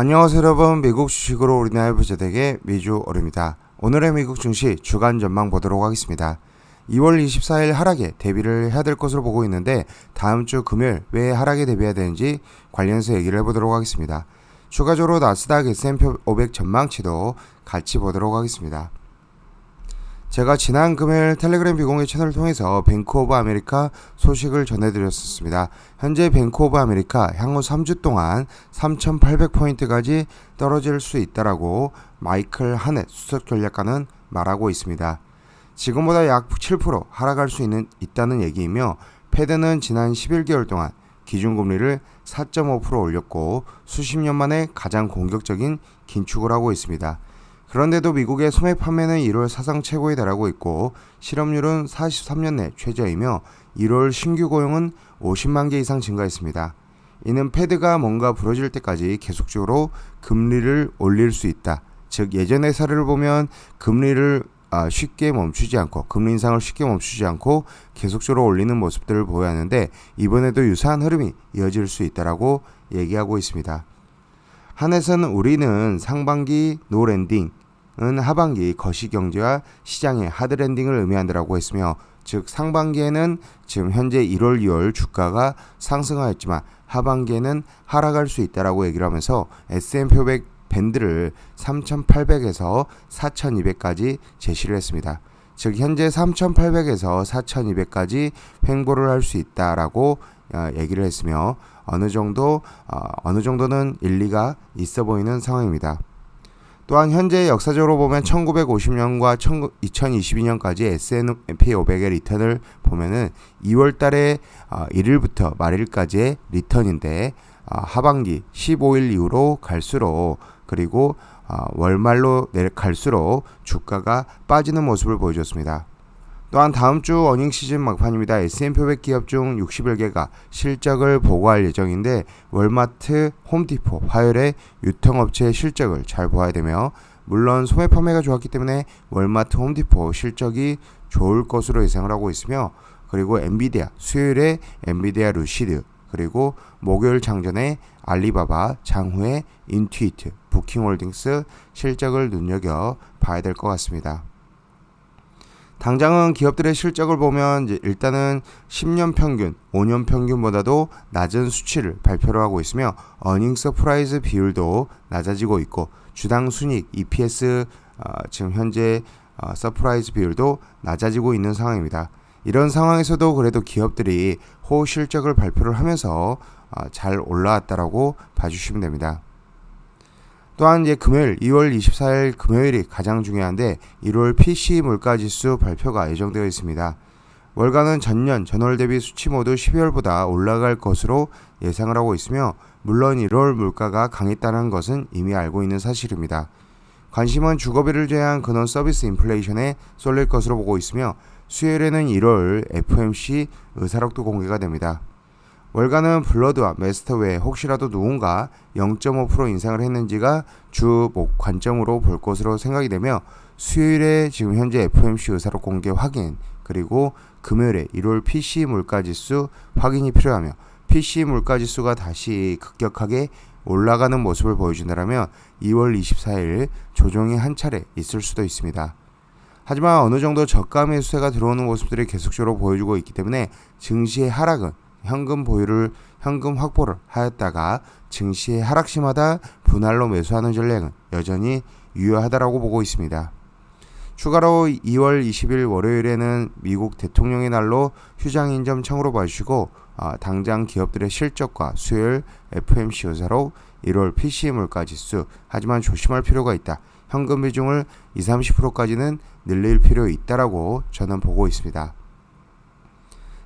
안녕하세요 여러분 미국 주식으로 우리나라 부자되게 미주 오릅니다. 오늘의 미국 증시 주간 전망 보도록 하겠습니다. 2월 24일 하락에 대비를 해야 될 것으로 보고 있는데 다음 주 금요일 왜 하락에 대비해야 되는지 관련해서 얘기를 해보도록 하겠습니다. 추가적으로 나스닥 S&P 500 전망치도 같이 보도록 하겠습니다. 제가 지난 금요일 텔레그램 비공개 채널을 통해서 뱅크 오브 아메리카 소식을 전해드렸었습니다. 현재 뱅크 오브 아메리카 향후 3주 동안 3,800포인트까지 떨어질 수 있다라고 마이클 하넷 수석 전략가는 말하고 있습니다. 지금보다 약 7% 하락할 수 있는 있다는 얘기이며 페드는 지난 11개월 동안 기준금리를 4.5% 올렸고 수십 년 만에 가장 공격적인 긴축을 하고 있습니다. 그런데도 미국의 소매 판매는 1월 사상 최고에 달하고 있고 실업률은 43년 내 최저이며 1월 신규 고용은 50만 개 이상 증가했습니다. 이는 패드가 뭔가 부러질 때까지 계속적으로 금리를 올릴 수 있다. 즉 예전의 사례를 보면 금리를 아, 쉽게 멈추지 않고 금리 인상을 쉽게 멈추지 않고 계속적으로 올리는 모습들을 보여야 하는데 이번에도 유사한 흐름이 이어질 수 있다라고 얘기하고 있습니다. 한해서는 우리는 상반기 노랜딩 은 하반기 거시 경제와 시장의 하드 랜딩을 의미한다라고 했으며 즉 상반기에는 지금 현재 1월 2월 주가가 상승하였지만 하반기에는 하락할 수 있다라고 얘기를 하면서 S&P 500 밴드를 3,800에서 4,200까지 제시를 했습니다. 즉 현재 3,800에서 4,200까지 횡보를 할 수 있다라고 어, 얘기를 했으며 어느 정도 어, 어느 정도는 일리가 있어 보이는 상황입니다. 또한 현재 역사적으로 보면 1950년과 2022년까지 S&P 500의 리턴을 보면은 2월 달에 1일부터 어, 말일까지의 리턴인데 어, 하반기 15일 이후로 갈수록 그리고 어, 월말로 갈수록 주가가 빠지는 모습을 보여줬습니다. 또한 다음 주 어닝 시즌 막판입니다. S&P 500 기업 중 61개가 실적을 보고할 예정인데 월마트, 홈디포, 화요일에 유통업체의 실적을 잘 보아야 되며 물론 소매 판매가 좋았기 때문에 월마트, 홈디포 실적이 좋을 것으로 예상을 하고 있으며 그리고 엔비디아 수요일에 엔비디아 루시드 그리고 목요일 장전에 알리바바, 장후에 인투이트, 부킹홀딩스 실적을 눈여겨 봐야 될 것 같습니다. 당장은 기업들의 실적을 보면 일단은 10년 평균, 5년 평균보다도 낮은 수치를 발표를 하고 있으며 어닝 서프라이즈 비율도 낮아지고 있고 주당 순익 EPS 어, 지금 현재 어, 서프라이즈 비율도 낮아지고 있는 상황입니다. 이런 상황에서도 그래도 기업들이 호 실적을 발표를 하면서 어, 잘 올라왔다라고 봐주시면 됩니다. 또한 이제 금요일 2월 24일 금요일이 가장 중요한데 1월 PC 물가지수 발표가 예정되어 있습니다. 월가는 전년 전월 대비 수치 모두 12월보다 올라갈 것으로 예상을 하고 있으며 물론 1월 물가가 강했다는 것은 이미 알고 있는 사실입니다. 관심은 주거비를 제외한 근원 서비스 인플레이션에 쏠릴 것으로 보고 있으며 수요일에는 1월 FMC 의사록도 공개가 됩니다. 월가는 블러드와 메스터 외에 혹시라도 누군가 0.5% 인상을 했는지가 주 관점으로 볼 것으로 생각이 되며 수요일에 지금 현재 FOMC 의사로 공개 확인 그리고 금요일에 1월 PC 물가지수 확인이 필요하며 PC 물가지수가 다시 급격하게 올라가는 모습을 보여준다면 2월 24일 조정이 한 차례 있을 수도 있습니다. 하지만 어느 정도 저가 매수세가 들어오는 모습들이 계속적으로 보여주고 있기 때문에 증시의 하락은 현금 보유를 현금 확보를 하였다가 증시의 하락 시마다 분할로 매수하는 전략은 여전히 유효하다라고 보고 있습니다. 추가로 2월 20일 월요일에는 미국 대통령의 날로 휴장 인점 청으로 봐주시고 어, 당장 기업들의 실적과 수요일 FMC 의사로 1월 PC 물가 지수 하지만 조심할 필요가 있다. 현금 비중을 20, 30%까지는 늘릴 필요 있다라고 저는 보고 있습니다.